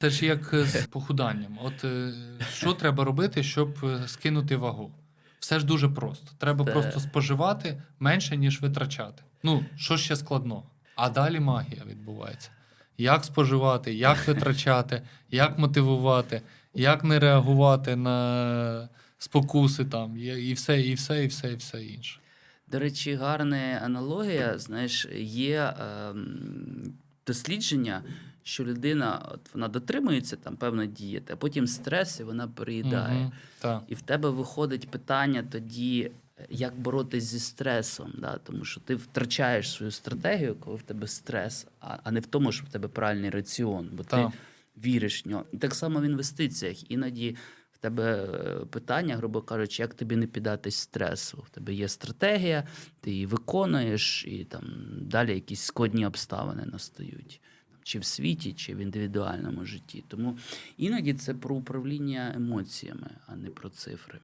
Це ж як е, з похуданням. От е, що треба робити, щоб е, скинути вагу? Все ж дуже просто. Треба Це- просто споживати менше, ніж витрачати. Ну, що ще складного? А далі магія відбувається. Як споживати, як витрачати, як мотивувати, як не реагувати на спокуси там, і все, і все, і все, і все інше. До речі, гарна аналогія. Знаєш, є ем, дослідження, що людина от вона дотримується там певної дієти, а потім стрес і вона переїдає. Так. І в тебе виходить питання тоді, як боротись зі стресом, да? тому що ти втрачаєш свою стратегію, коли в тебе стрес, а, а не в тому, що в тебе правильний раціон, бо Так. ти віриш в нього. І так само в інвестиціях. Іноді в тебе е, питання, грубо кажучи, як тобі не піддатись стресу. В тебе є стратегія, ти її виконуєш, і там далі якісь складні обставини настають. Чи в світі, чи в індивідуальному житті. Тому іноді це про управління емоціями, а не про цифри.